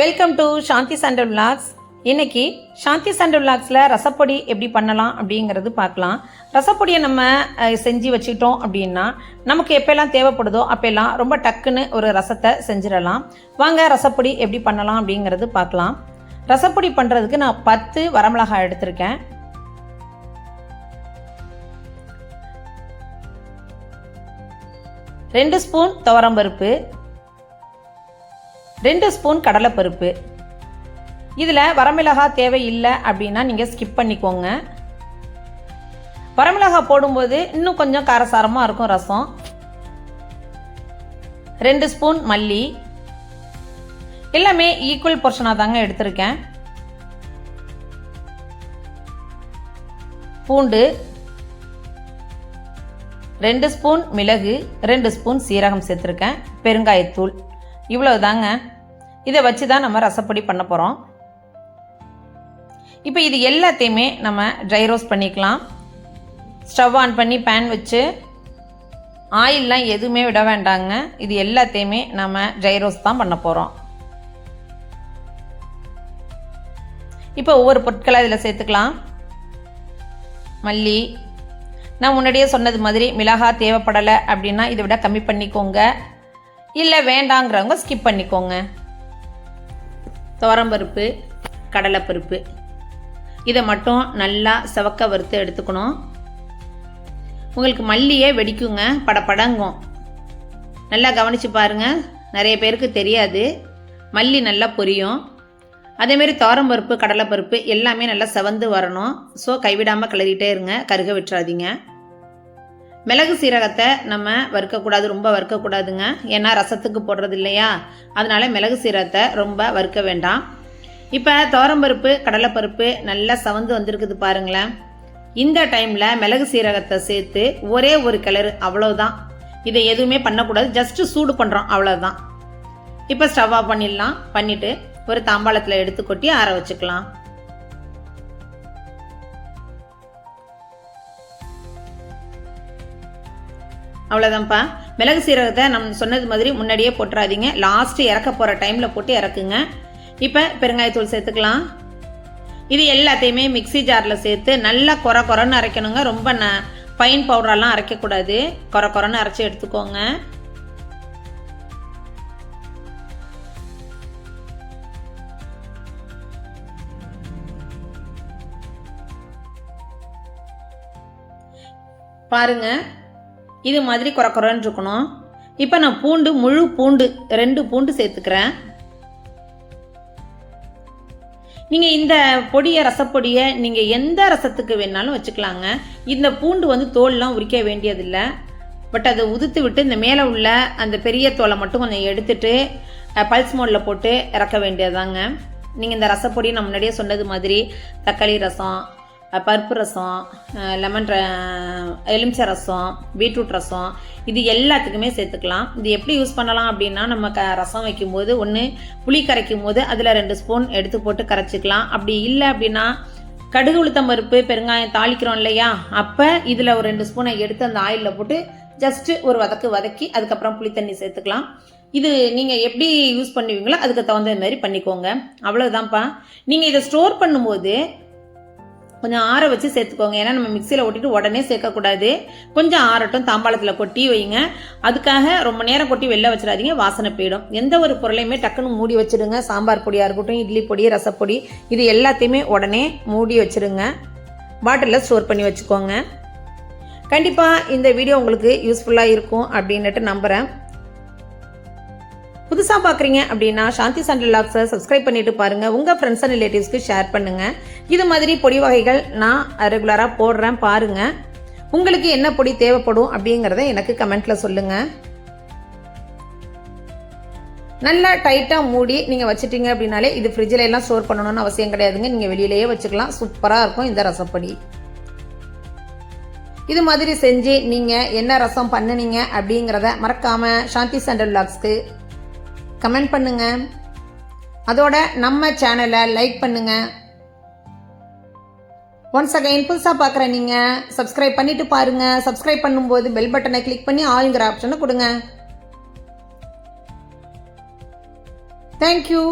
Welcome to Shanthi Sandal vlogs இன்னைக்கு சாந்தி சண்டல் விளாக்ஸில் ரசப்பொடி எப்படி பண்ணலாம் அப்படிங்கிறது பார்க்கலாம். ரசப்பொடியை நம்ம செஞ்சு வச்சுக்கிட்டோம் அப்படின்னா நமக்கு எப்போல்லாம் தேவைப்படுதோ அப்போல்லாம் ரொம்ப டக்குன்னு ஒரு ரசத்தை செஞ்சிடலாம். வாங்க ரசப்பொடி எப்படி பண்ணலாம் அப்படிங்கிறது பார்க்கலாம். ரசப்பொடி பண்ணுறதுக்கு நான் பத்து வரமிளகாய் எடுத்திருக்கேன். ரெண்டு ஸ்பூன் துவரம்பருப்பு. ரெண்டு ஸ்பூன் கடலைப்பருப்பு. இதில் வரமிளகாய் தேவையில்லை அப்படின்னா நீங்கள் ஸ்கிப் பண்ணிக்கோங்க. வரமிளகாய் போடும்போது இன்னும் கொஞ்சம் காரசாரமாக இருக்கும் ரசம். ரெண்டு ஸ்பூன் மல்லி. எல்லாமே ஈக்குவல் போர்ஷனாக தாங்க எடுத்திருக்கேன். பூண்டு. ரெண்டு ஸ்பூன் மிளகு. ரெண்டு ஸ்பூன் சீரகம் சேர்த்துருக்கேன். பெருங்காயத்தூள். இவ்வளவு தாங்க இதை வச்சு தான் நம்ம ரசப்பொடி பண்ண போகிறோம் இப்போ இது எல்லாத்தையுமே நம்ம ட்ரை ரோஸ் பண்ணிக்கலாம். ஸ்டவ் ஆன் பண்ணி பேன் வச்சு ஆயிலெலாம் எதுவுமே விட வேண்டாங்க. இது எல்லாத்தையுமே நம்ம ட்ரை ரோஸ் தான் பண்ண போகிறோம் இப்போ ஒவ்வொரு பொருட்களாக இதில் சேர்த்துக்கலாம். மல்லி. நான் முன்னாடியே சொன்னது மாதிரி மிளகாய் தேவைப்படலை அப்படின்னா இதை விட கம்மி பண்ணிக்கோங்க. இல்லை வேண்டாங்கிறவங்க ஸ்கிப் பண்ணிக்கோங்க. துவரம்பருப்பு கடலைப்பருப்பு. இதை மட்டும் நல்லா செவக்க வறுத்து எடுத்துக்கணும். உங்களுக்கு மல்லியே வெடிக்குங்க படப்படங்கும் நல்லா கவனித்து பாருங்கள் நிறைய பேருக்கு தெரியாது. மல்லி நல்லா பொரியும். அதேமாரி துவரம்பருப்பு கடலைப்பருப்பு எல்லாமே நல்லா செவந்து வரணும். ஸோ கைவிடாமல் கிளறிட்டே இருங்க கருக விட்டுறாதீங்க. மிளகு சீரகத்தை நம்ம வறுக்கக்கூடாது ரொம்ப வறுக்கக்கூடாதுங்க. ஏன்னா ரசத்துக்கு போடுறது இல்லையா? அதனால் மிளகு சீரகத்தை ரொம்ப வறுக்க வேண்டாம். இப்போ துவரம்பருப்பு கடலைப்பருப்பு நல்லா சவந்து வந்திருக்குது பாருங்களேன். இந்த டைமில் மிளகு சீரகத்தை சேர்த்து ஒரே ஒரு கிளறு அவ்வளோதான் இதை எதுவுமே பண்ணக்கூடாது ஜஸ்ட்டு சூடு பண்ணுறோம் அவ்வளோதான் இப்போ ஸ்டவ் ஆஃப் பண்ணிடலாம். பண்ணிவிட்டு ஒரு தாம்பாளத்தில் எடுத்து கொட்டி ஆற வச்சுக்கலாம். அவ்வளோதான்ப்பா மிளகு சீரகத்தை நம்ம சொன்னது மாதிரி முன்னாடியே போட்டுறாதீங்க. லாஸ்ட்டு இறக்க போகிற டைமில் போட்டு இறக்குங்க. இப்போ பெருங்காயத்தூள் சேர்த்துக்கலாம். இது எல்லாத்தையுமே மிக்ஸி ஜாரில் சேர்த்து நல்லா குறை குறைன்னு அரைக்கணுங்க. ரொம்ப ந ஃபைன் பவுடரெல்லாம் அரைக்கக்கூடாது. குறை குறைன்னு அரைச்சி எடுத்துக்கோங்க. பாருங்கள் இது மாதிரி குறை இருக்கணும் இப்போ நான் பூண்டு முழு பூண்டு ரெண்டு பூண்டு சேர்த்துக்கிறேன். நீங்கள் இந்த பொடியை ரசப்பொடியை நீங்கள் எந்த ரசத்துக்கு வேணாலும் வச்சுக்கலாங்க. இந்த பூண்டு வந்து தோல்லாம் உரிக்க வேண்டியதில்லை. பட் அதை உதுத்து விட்டு இந்த மேலே உள்ள அந்த பெரிய தோலை மட்டும் கொஞ்சம் எடுத்துட்டு பல்ஸ் மோடில் போட்டு இறக்க வேண்டியதாங்க நீங்கள் இந்த ரசப்பொடி நான் முன்னாடியே சொன்னது மாதிரி தக்காளி ரசம் பருப்பு ரசம் லெமன் ர- எலுமிச்சை ரசம் பீட்ரூட் ரசம் இது எல்லாத்துக்குமே சேர்த்துக்கலாம். இது எப்படி யூஸ் பண்ணலாம் அப்படின்னா நம்ம க ரசம் வைக்கும்போது ஒன்று புளி கரைக்கும் போது அதில் ரெண்டு ஸ்பூன் எடுத்து போட்டு கரைச்சிக்கலாம். அப்படி இல்லை அப்படின்னா கடுகு உளுத்தம் பருப்பு பெருங்காயம் தாளிக்கிறோம் இல்லையா? அப்போ இதில் ஒரு ரெண்டு ஸ்பூனை எடுத்து அந்த ஆயிலில் போட்டு ஜஸ்ட்டு ஒரு வதக்கு வதக்கி அதுக்கப்புறம் புளி தண்ணி சேர்த்துக்கலாம். இது நீங்கள் எப்படி யூஸ் பண்ணுவீங்களோ அதுக்கு தகுந்த மாதிரி பண்ணிக்கோங்க. அவ்வளோதான்ப்பா நீங்கள் இதை ஸ்டோர் பண்ணும்போது கொஞ்சம் ஆற வச்சு சேர்த்துக்கோங்க. ஏன்னா நம்ம மிக்சியில் ஒட்டிட்டு உடனே சேர்க்கக்கூடாது. கொஞ்சம் ஆறட்டும் தாம்பாளத்தில் கொட்டி வைங்க. அதுக்காக ரொம்ப நேரம் கொட்டி வெளில வச்சிடாதீங்க வாசனை போயிடும். எந்த ஒரு பொருளையுமே டக்குன்னு மூடி வச்சிடுங்க. சாம்பார் பொடியாக இருக்கட்டும் இட்லி பொடி ரசப்பொடி இது எல்லாத்தையுமே உடனே மூடி வச்சிடுங்க. பாட்டிலில் ஸ்டோர் பண்ணி வச்சுக்கோங்க. கண்டிப்பாக இந்த வீடியோ உங்களுக்கு யூஸ்ஃபுல்லாக இருக்கும் அப்படின்ட்டு நம்புகிறேன் புதுசாக பார்க்குறீங்க அப்படின்னா சாந்தி சண்டல் லாக்ஸை சப்ஸ்கிரைப் பண்ணிட்டு பாருங்கள் உங்கள் ஃப்ரெண்ட்ஸ் அண்ட் ரிலேட்டிவ்ஸ்க்கு ஷேர் பண்ணுங்கள் இது மாதிரி பொடி வகைகள் நான் ரெகுலராக போடுறேன் பாருங்கள் உங்களுக்கு என்ன பொடி தேவைப்படும் அப்படிங்கிறத எனக்கு கமெண்ட்டில் சொல்லுங்கள் நல்லா டைட்டாக மூடி நீங்கள் வச்சிட்டீங்க அப்படின்னாலே இது ஃப்ரிட்ஜில் எல்லாம் ஸ்டோர் பண்ணணும்னு அவசியம் கிடையாதுங்க. நீங்கள் வெளியிலேயே வச்சுக்கலாம். சூப்பராக இருக்கும் இந்த ரசப்பொடி. இது மாதிரி செஞ்சு நீங்கள் என்ன ரசம் பண்ணுனீங்க அப்படிங்கிறத மறக்காமல் சாந்தி சண்டல் லாக்ஸ்க்கு கமெண்ட் பண்ணுங்க. அதோட நம்ம சேனலை லைக் பண்ணுங்க. ஒன்ஸ் அகைன் புதுசாக பார்க்குற நீங்கள் சப்ஸ்கிரைப் பண்ணிட்டு பாருங்க. சப்ஸ்கிரைப் பண்ணும்போது பெல் பட்டனை கிளிக் பண்ணி ஆளுங்கிற ஆப்ஷனை கொடுங்க. தேங்க்யூ